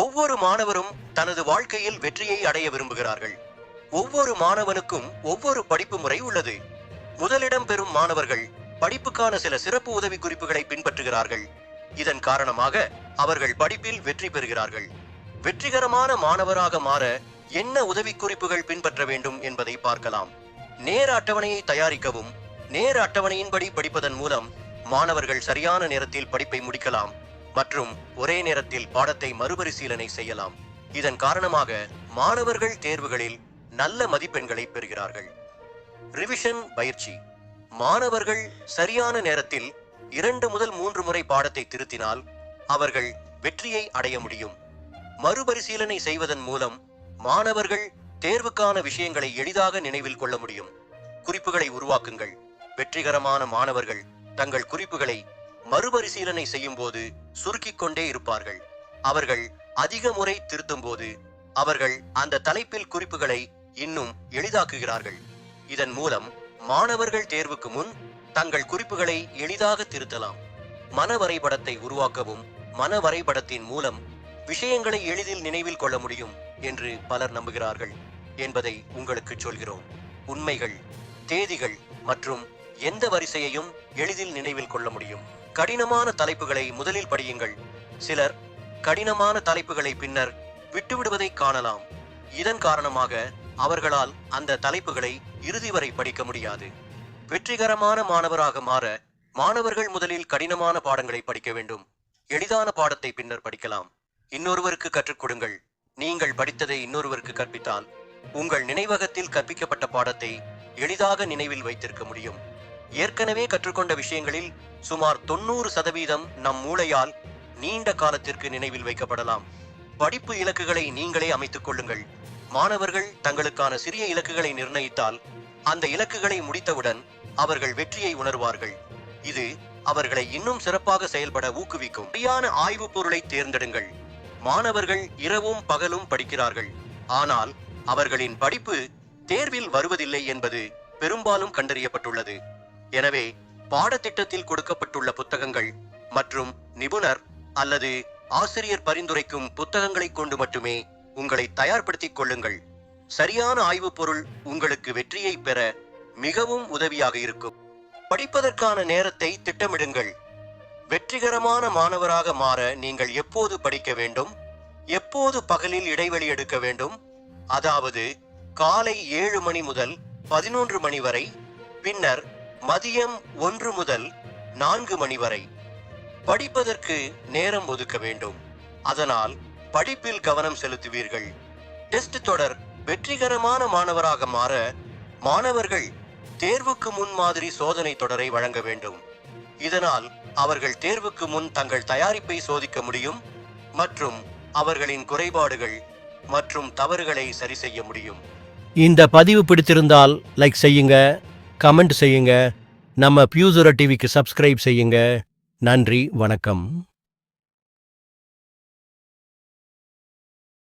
ஒவ்வொரு மாணவரும் தனது வாழ்க்கையில் வெற்றியை அடைய விரும்புகிறார்கள். ஒவ்வொரு மாணவனுக்கும் ஒவ்வொரு படிப்பு முறை உள்ளது. முதலிடம் பெறும் மாணவர்கள் படிப்புக்கான சில சிறப்பு உதவி குறிப்புகளை பின்பற்றுகிறார்கள். இதன் காரணமாக அவர்கள் படிப்பில் வெற்றி பெறுகிறார்கள். வெற்றிகரமான மாணவராக மாற என்ன உதவி குறிப்புகள் பின்பற்ற வேண்டும் என்பதை பார்க்கலாம். நேர அட்டவணையை தயாரிக்கவும் நேர அட்டவணையின்படி படிப்பதன் மூலம் மாணவர்கள் சரியான நேரத்தில் படிப்பை முடிக்கலாம். மற்றும் ஒரே நேரத்தில் பாடத்தை மறுபரிசீலனை செய்யலாம். இதன் காரணமாக மாணவர்கள் தேர்வுகளில் நல்ல மதிப்பெண்களை பெறுகிறார்கள். ரிவிஷன் பயிற்சி. மாணவர்கள் சரியான நேரத்தில் இரண்டு முதல் மூன்று முறை பாடத்தை திருத்தினால் அவர்கள் வெற்றியை அடைய முடியும். மறுபரிசீலனை செய்வதன் மூலம் மாணவர்கள் தேர்வுக்கான விஷயங்களை எளிதாக நினைவில் கொள்ள முடியும். குறிப்புகளை உருவாக்குங்கள். வெற்றிகரமான மாணவர்கள் தங்கள் குறிப்புகளை மறுபரிசீலனை செய்யும் போது சுருக்கிக் கொண்டே இருப்பார்கள். அவர்கள் அதிக முறை திருத்தும் போது அவர்கள் அந்த தலைப்பில் குறிப்புகளை இன்னும் எளிதாக்குகிறார்கள். இதன் மூலம் மாணவர்கள் தேர்வுக்கு முன் தங்கள் குறிப்புகளை எளிதாக திருத்தலாம். மன வரைபடத்தை உருவாக்கவும் மன வரைபடத்தின் மூலம் விஷயங்களை எளிதில் நினைவில் கொள்ள முடியும் என்று பலர் நம்புகிறார்கள் என்பதை உங்களுக்கு சொல்கிறோம். உண்மைகள் தேதிகள் மற்றும் எந்த வரிசையையும் எளிதில் நினைவில் கொள்ள முடியும். கடினமான தலைப்புகளை முதலில் படியுங்கள். சிலர் கடினமான தலைப்புகளை பின்னர் விட்டுவிடுவதை காணலாம். இதன் காரணமாக அவர்களால் அந்த தலைப்புகளை இறுதி வரை படிக்க முடியாது. வெற்றிகரமான மாணவராக மாற மாணவர்கள் முதலில் கடினமான பாடங்களை படிக்க வேண்டும். எளிதான பாடத்தை பின்னர் படிக்கலாம். இன்னொருவருக்கு கற்றுக் கொடுங்கள். நீங்கள் படித்ததை இன்னொருவருக்கு கற்பித்தால் உங்கள் நினைவகத்தில் கற்பிக்கப்பட்ட பாடத்தை எளிதாக நினைவில் வைத்திருக்க முடியும். ஏற்கனவே கற்றுக்கொண்ட விஷயங்களில் சுமார் தொண்ணூறு சதவீதம் நம் மூளையால் நீண்ட காலத்திற்கு நினைவில் வைக்கப்படலாம். படிப்பு இலக்குகளை நீங்களே அமைத்துக் கொள்ளுங்கள். மாணவர்கள் தங்களுக்கான சிறிய இலக்குகளை நிர்ணயித்தால் அந்த இலக்குகளை முடித்தவுடன் அவர்கள் வெற்றியை உணர்வார்கள். இது அவர்களை இன்னும் சிறப்பாக செயல்பட ஊக்குவிக்கும். சரியான ஆய்வுப் பொருளை தேர்ந்தெடுங்கள். மாணவர்கள் இரவும் பகலும் படிக்கிறார்கள். ஆனால் அவர்களின் படிப்பு தேர்வில் வருவதில்லை என்பது பெரும்பாலும் கண்டறியப்பட்டுள்ளது. எனவே பாடத்திட்டத்தில் கொடுக்கப்பட்டுள்ள புத்தகங்கள் மற்றும் நிபுணர் அல்லது ஆசிரியர் பரிந்துரைக்கும் புத்தகங்களை கொண்டு மட்டுமே உங்களை தயார்படுத்திக் கொள்ளுங்கள். சரியான ஆய்வுப் பொருள் உங்களுக்கு வெற்றியை பெற மிகவும் உதவியாக இருக்கும். படிப்பதற்கான நேரத்தை திட்டமிடுங்கள். வெற்றிகரமான மாணவராக மாற நீங்கள் எப்போது படிக்க வேண்டும்? எப்போது பகலில் இடைவெளி எடுக்க வேண்டும்? அதாவது காலை ஏழு மணி முதல் பதினொன்று மணி வரை பின்னர் மதியம் ஒன்று முதல் நான்கு மணி வரை. படிப்பதற்கு நேரம் ஒதுக்க வேண்டும். அதனால் படிப்பில் கவனம் செலுத்துவீர்கள். டெஸ்ட் தொடர் வெற்றிகரமான மாணவராக மாற மாணவர்கள் தேர்வுக்கு முன் மாதிரி சோதனை தொடரை வழங்க வேண்டும். இதனால் அவர்கள் தேர்வுக்கு முன் தங்கள் தயாரிப்பை சோதிக்க முடியும் மற்றும் அவர்களின் குறைபாடுகள் மற்றும் தவறுகளை சரி செய்ய முடியும். இந்த பதிவு பிடித்திருந்தால் லைக் செய்யுங்க. கமெண்ட் செய்யுங்க. நம்ம பியூசுரா டிவிக்கு சப்ஸ்கிரைப் செய்யுங்க. நன்றி வணக்கம்.